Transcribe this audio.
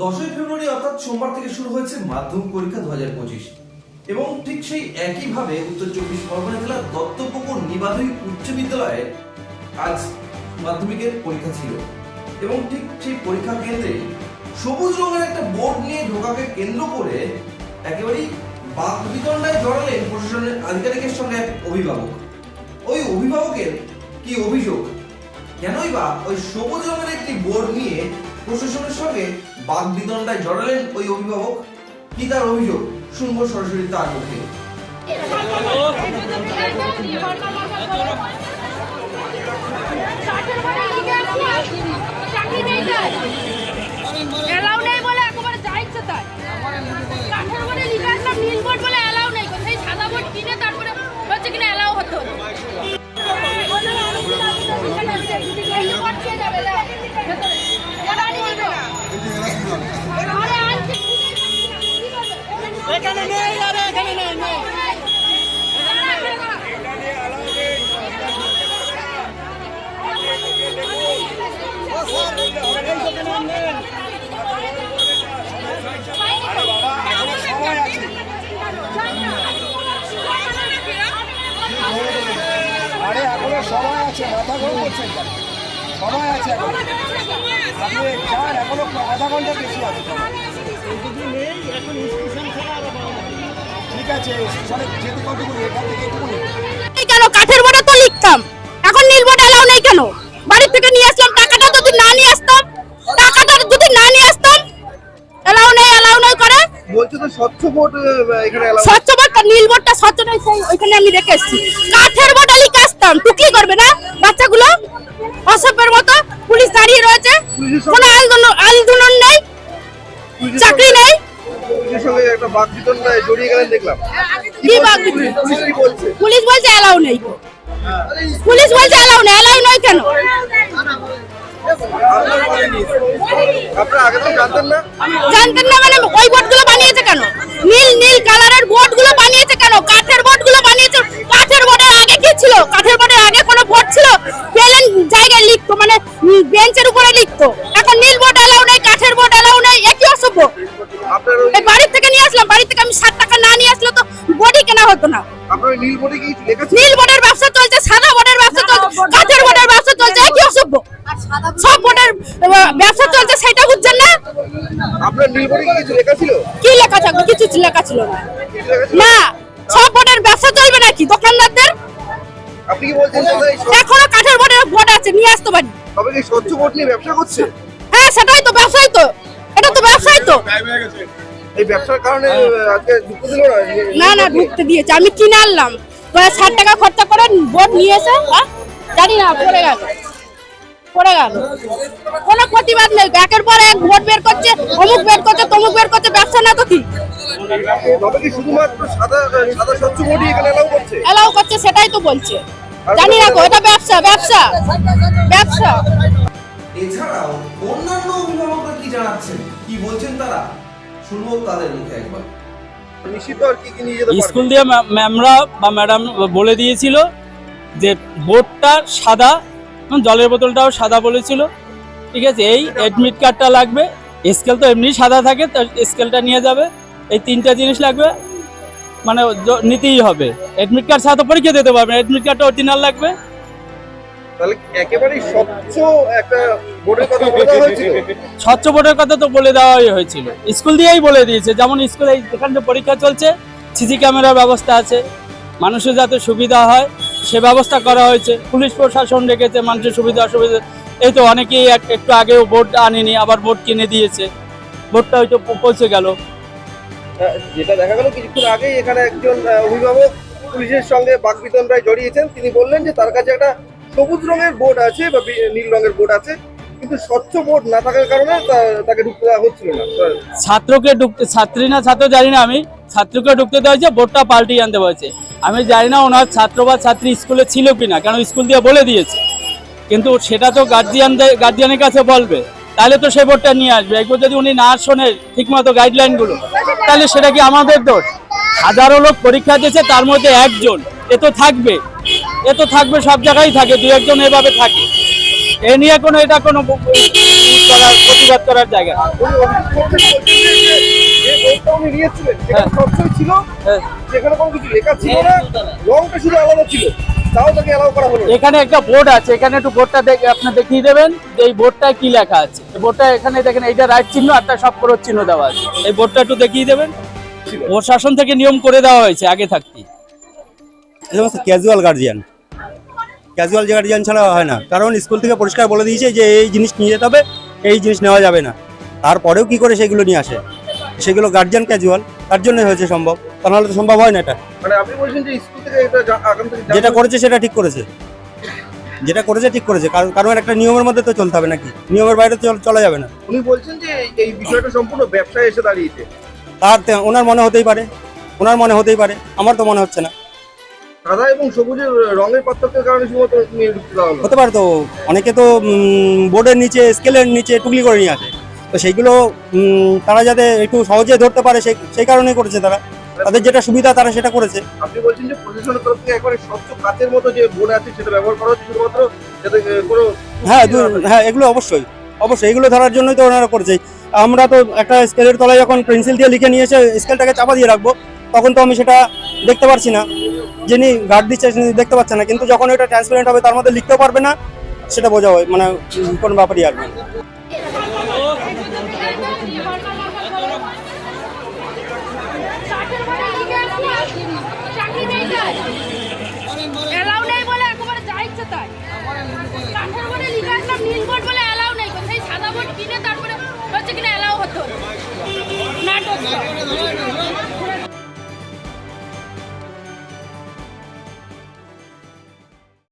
দশই ফেব্রুয়ারি অর্থাৎ সোমবার থেকে শুরু হয়েছে মাধ্যমিক পরীক্ষা দু হাজার পঁচিশ। এবং ঠিক সেই একইভাবে উত্তর চব্বিশ পরগনা জেলার দত্তপুকুর নিবাধী উচ্চ বিদ্যালয়ে আজ মাধ্যমিকের পরীক্ষা ছিল। এবং ঠিক সেই পরীক্ষা কেন্দ্রে সবুজ রঙের একটা বোর্ড নিয়ে ঢোকাকে কেন্দ্র করে একেবারেই বাক বিতণ্ডায় জড়ালেন প্রশাসনের আধিকারিকের সঙ্গে এক অভিভাবক। ওই অভিভাবকের কি অভিযোগ? কেনই বা ওই সবুজ রঙের একটি বোর্ড নিয়ে প্রশাসনের সঙ্গে বাক বিতণ্ডায় জড়ালেন ওই অভিভাবক। কি তার অভিযোগ? শুনব সরাসরি তার মুখে। এলাও এখানে নেই আরে এখানে সময় আছে মাথা গরম করছেন সময় আছে এখন। এখনও আধা ঘণ্টা বেশি আছে ঠিক আছে যেতে কতক্ষণ এখান থেকে কেন? কাঠের বোর্ডে তো লিখতাম। এখন নীল বোর্ড এলাও নেই কেন? বাড়ির থেকে নিয়ে আসলাম টাকাটা যদি না নিয়ে আসতাম টাকাটা যদি না নিয়ে আসতাম এলাও নেই এলাও নেই করে। বলছে তো স্বচ্ছ বোর্ড এখানে স্বচ্ছ বোর্ডটা নীল বোর্ডটা স্বচ্ছ নয় সেই ওইখানে আমি রেখে এসেছি। কাঠের বোর্ডে লিখে আসতাম টুকলি করবে না বাচ্চাগুলো? একটা জড়িয়ে গেলেন দেখলাম। কি বাগবিতন পুলিশ কি বলছে? পুলিশ বলছে এলাও নেই। পুলিশ বলছে এলাও নেই এলাও নয় কেন? জানতেন না। মানে ওই বোর্ডগুলো বানিয়েছে কেন? নীল নীল কালারের বোর্ডগুলো বানিয়েছে কেন? কাঠের বোর্ডগুলো বানিয়েছে বোর্ডই হতো না। নীল বোর্ডে কি লেখা ছিল? নীল বোর্ডের ব্যবসা চলছে সাদা বোর্ডের ব্যবসা চলছে কাঠের বোর্ডের ব্যবসা চলছে একই অসভ্য। সব বোর্ডের ব্যবসা চলছে সেটা বুঝছেন না? আপনার নীল বোর্ডে কি লেখা ছিল? কি লেখা থাকবে? কিছু লেখা ছিল না কিছু লেখা ছিল না। সব বোর্ডের ব্যবসা চলবে নাকি দোকানদারদের? এখনও কাঠের বোর্ডের বোর্ড আছে নিয়ে আসতে পারি। তবে কি স্বচ্ছ বোর্ড নিয়ে ব্যবসা করছে? হ্যাঁ সেটাই তো ব্যবসাই তো। এটা তো ব্যবসাই তো। এই ব্যবসার কারণে আজকে যুক্ত দিল না? না না ঢুকতে দিয়েছে। আমি কিনে আনলাম। ষাট টাকা খরচা করে বোর্ড নিয়ে এসে হ্যাঁ? জানি না পড়ে গেল। পড়ে গেল। কোনো প্রতিবাদ নেই। একের পর এক ভোট বের করছে অমুক বের করছে তমুক বের করছে ব্যবসা না তো কি? তবে কি শুধুমাত্র সাদা সাদা স্বচ্ছ বোর্ডই এখানে এলাও করছে? এলাও করছে সেটাই তো বলছে। জানি না গো এটা ব্যবসা ব্যবসা ব্যবসা। এছাড়াও অন্যান্য অভিভাবকরা কি জানাচ্ছেন? কি বলছেন তারা? শুনব তাদের মুখে একবার। নিশ্চিত আর কি কি নিয়ে যেতে স্কুল দিয়ে ম্যামরা বা ম্যাডাম বলে দিয়েছিল যে বোর্ডটা সাদা জলের বোতলটাও সাদা বলেছিল। ঠিক আছে এই অ্যাডমিট কার্ডটা লাগবে। স্কেল তো এমনি সাদা থাকে তো স্কেলটা নিয়ে যাবে। এই তিনটা জিনিস লাগবে মানে নিতেই হবে। অ্যাডমিট কার্ড ছাড়া তো পরীক্ষা দিতে পারবে অ্যাডমিট কার্ডটা অরিজিনাল লাগবে। তাহলে একেবারেই স্বচ্ছ একটা বোর্ডের কথা বলা হয়েছিল? স্বচ্ছ বোর্ডের কথা তো বলে দেওয়াই হয়েছিল। স্কুল দিয়েই বলে দিয়েছে যেমন স্কুলে এখানে যে পরীক্ষা চলছে সিসি ক্যামেরার ব্যবস্থা আছে মানুষের যাতে সুবিধা হয় সে ব্যবস্থা করা হয়েছে। পুলিশ প্রশাসন রেখেছে মানুষের সুবিধা অসুবিধা এই তো অনেকেই এক- একটু আগেও বোর্ড আনেনি আবার বোর্ড কিনে দিয়েছে। বোর্ডটা হয়তো পৌঁছে গেল। যেটা দেখা গেল কিছুক্ষণ আগেই এখানে একজন অভিভাবক পুলিশের সঙ্গে বাকবিতণ্ডায় জড়িয়েছেন। তিনি বললেন যে তার কাছে একটা সবুজ রঙের বোর্ড আছে বা নীল রঙের বোর্ড আছে, কিন্তু স্বচ্ছ বোর্ড না থাকার কারণে তাকে ঢুকতে দেওয়া হচ্ছিল না। ছাত্রকে ঢুকতে ছাত্রী না, ছাত্র জানি না আমি। ছাত্রকে ঢুকতে দেওয়া হয়েছে, বোর্ডটা পাল্টিয়ে আনতে হয়েছে। আমি জানি না ওনার ছাত্র বা ছাত্রী স্কুলে ছিল কিনা, কেন স্কুল দিয়ে বলে দিয়েছে। কিন্তু সেটা তো গার্জিয়ান গার্জিয়ানের কাছে বলবে। তাহলে তো সে বোর্ডটা নিয়ে আসবে। একবার যদি উনি না শোনে ঠিকমতো গাইডলাইনগুলো তাহলে সেটা কি আমাদের দোষ? হাজারো লোক পরীক্ষা দিয়েছে, তার মধ্যে একজন, এ তো থাকবে। এ তো থাকবে সব জায়গায় থাকে দু একজন এভাবে থাকে এ নিয়ে কোনো এটা কোনো করার প্রতিবাদ করার জায়গা হ্যাঁ। হ্যাঁ। করা। এখানে একটা বোর্ড আছে এখানে একটু বোর্ডটা দেখে আপনি দেখিয়ে দেবেন যে এই বোর্ডটায় কি লেখা আছে এই বোর্ডটা এখানে দেখেন এইটা রাইট চিহ্ন আর তার সব ক্রোশ চিহ্ন দেওয়া আছে এই বোর্ডটা একটু দেখিয়ে দেবেন প্রশাসন থেকে নিয়ম করে দেওয়া হয়েছে আগে থাকতেই সমস্ত ক্যাজুয়াল গার্জিয়ান ক্যাজুয়াল যে গার্জিয়ান ছাড়া হয় না। কারণ স্কুল থেকে পরিষ্কার বলে দিয়েছে যে এই জিনিস নিয়ে যেতে হবে এই জিনিস নেওয়া যাবে না। তারপরেও কি করে সেগুলো নিয়ে আসে? সেগুলো গার্জিয়ান ক্যাজুয়াল তার জন্যই হয়েছে সম্ভব। তা নাহলে তো সম্ভব হয় না এটা। মানে যেটা করেছে সেটা ঠিক করেছে। যেটা করেছে ঠিক করেছে। কারণ কারণ একটা নিয়মের মধ্যে তো চলতে হবে নাকি? নিয়মের বাইরে তো চল- যাবে না। উনি বলছেন যে এই বিষয়টা সম্পূর্ণ ব্যবসায় এসে দাঁড়িয়েছে। তার ওনার মনে হতেই পারে। ওনার মনে হতেই পারে। আমার তো মনে হচ্ছে না। সাদা এবং সবুজের রঙের পার্থক্যের কারণে শুধুমাত্র হতে পারে তো অনেকে তো বোর্ডের নিচে স্কেলের নিচে টুকলি করে নিয়ে আসে। তো সেইগুলো তারা যাতে একটু সহজে ধরতে পারে সেই সেই কারণেই করেছে তারা। তাদের যেটা সুবিধা তারা সেটা করেছে। আপনি বলছেন যে প্রশাসনের তরফ থেকে একবারে স্বচ্ছ কাচের মতো যে বোর্ড আছে সেটা ব্যবহার করা হচ্ছে শুধুমাত্র যাতে কোনো হ্যাঁ হ্যাঁ এগুলো অবশ্যই। অবশ্যই এগুলো ধরার জন্যই তো ওনারা করেছে। আমরা তো একটা স্কেলের তলায় যখন পেন্সিল দিয়ে লিখে নিয়ে এসে স্কেলটাকে চাপা দিয়ে রাখব তখন তো আমি সেটা দেখতে পারছি না। যিনি গার্ড দিচ্ছে দেখতে পাচ্ছে না। কিন্তু যখন এটা ট্রান্সপারেন্ট হবে, তার মধ্যে লিখতেও পারবে না, সেটা বোঝা হয়। মানে কোনো ব্যাপারই আর